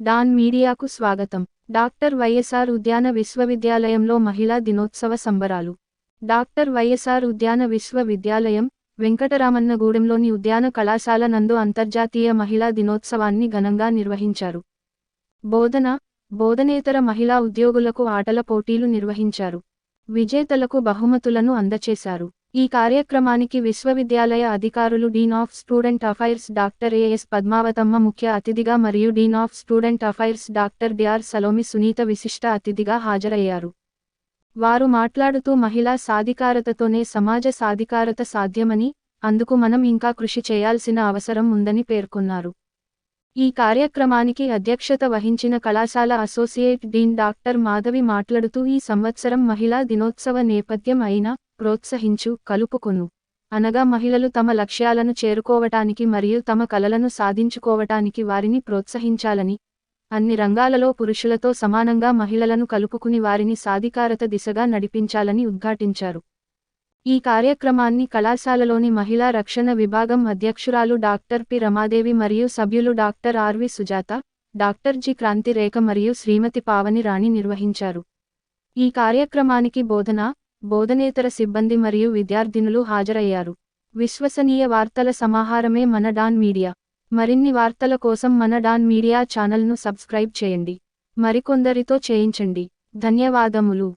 Don మీడియాకు స్వాగతం. Doctor YSR ఉద్యాన విశ్వవిద్యాలయంలో మహిళా దినోత్సవ సంబరాలు. డాక్టర్ వైఎస్ఆర్ ఉద్యాన విశ్వవిద్యాలయం వెంకటరామన్నగూడెంలోని ఉద్యాన కళాశాల నందు అంతర్జాతీయ మహిళా దినోత్సవాన్ని ఘనంగా నిర్వహించారు. బోధన బోధనేతర మహిళా ఉద్యోగులకు ఆటల పోటీలు నిర్వహించారు. విజేతలకు బహుమతులను అందచేశారు. ఈ కార్యక్రమానికి విశ్వవిద్యాలయ అధికారులు dean of student affairs doctor A S Padmavathamma ముఖ్య అతిథిగా మరియు dean of student affairs doctor D R Salomi Sunitha విశిష్ట అతిథిగా హాజరయ్యారు. వారు మాట్లాడుతూ మహిళా సాధికారతతోనే సమాజ సాధికారత సాధ్యమని అందుకు మనం ఇంకా కృషి చేయాల్సిన అవసరం ఉందని పేర్కొన్నారు. ఈ కార్యక్రమానికి అధ్యక్షత వహించిన కళాశాల అసోసియేట్ డీన్ డాక్టర్ మాధవి మాట్లాడుతూ ఈ సంవత్సరం మహిళా దినోత్సవ నేపథ్యం అయినా ప్రోత్సహించు కలుపుకొను. అనగా మహిళలు తమ లక్ష్యాలను చేరుకోవటానికి మరియు తమ కలలను సాధించుకోవటానికి వారిని ప్రోత్సహించాలని అన్ని రంగాలలో పురుషులతో సమానంగా మహిళలను కలుపుకుని వారిని సాధికారత దిశగా నడిపించాలని ఉద్ఘాటించారు. ఈ కార్యక్రమాన్ని కళాశాలలోని మహిళా రక్షణ విభాగం అధ్యక్షురాలు డాక్టర్ పి. రమాదేవి మరియు సభ్యులు doctor R V Sujatha doctor G. Kranthirekha మరియు శ్రీమతి పావని రాణి నిర్వహించారు. ఈ కార్యక్రమానికి బోధన బోధనేతర సిబ్బంది మరియు విద్యార్థినులు హాజరయ్యారు. విశ్వసనీయ వార్తల సమాహారమే మన డాన్ మీడియా. మరిన్ని వార్తల కోసం మన డాన్ మీడియా ఛానల్ను సబ్స్క్రైబ్ చేయండి. మరికొందరితో చేయించండి. ధన్యవాదములు.